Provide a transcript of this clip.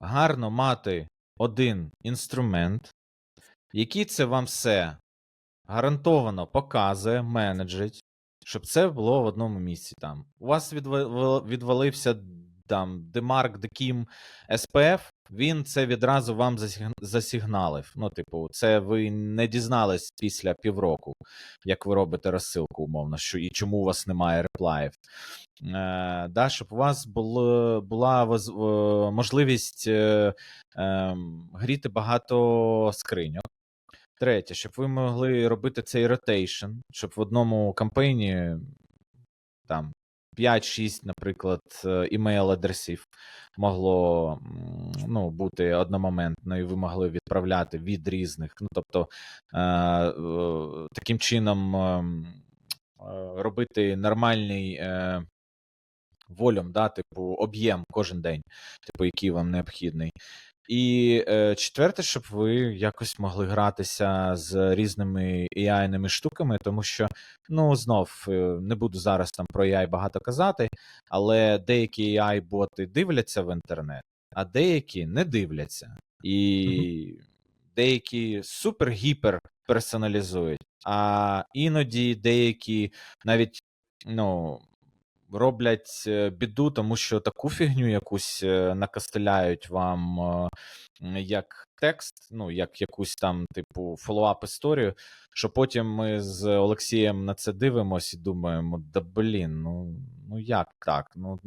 гарно мати один інструмент, який це вам все гарантовано показує, менеджить, щоб це було в одному місці. Там. У вас відва- відвалився там Demark, Dekim, SPF, він це відразу вам засігналив. Ну, типу, це ви не дізнались після півроку, як ви робите розсилку, умовно, що і чому у вас немає реплаїв. Е, да, щоб у вас було, була можливість е, е, гріти багато скриньок. Третє, щоб ви могли робити цей ротейшн, щоб в одному кампейні там 5-6, наприклад, імейл-адресів могло ну, бути одномоментно, і ви могли відправляти від різних. Ну, тобто, е, е, таким чином ем, е, робити нормальний е, волюм, да, типу, об'єм кожен день, типу, який вам необхідний. І е, четверте, щоб ви якось могли гратися з різними AI-ними штуками, тому що, ну, знов е, не буду зараз там про AI багато казати, але деякі AI-боти дивляться в інтернет, а деякі не дивляться. І деякі супер-гіпер персоналізують, а іноді деякі навіть ну, роблять е, біду, тому що таку фігню якусь е, накостеляють вам е, як текст, ну, як якусь там, типу, фоллоуап історію, що потім ми з Олексієм на це дивимося і думаємо: да блін, ну, ну як так? Ну,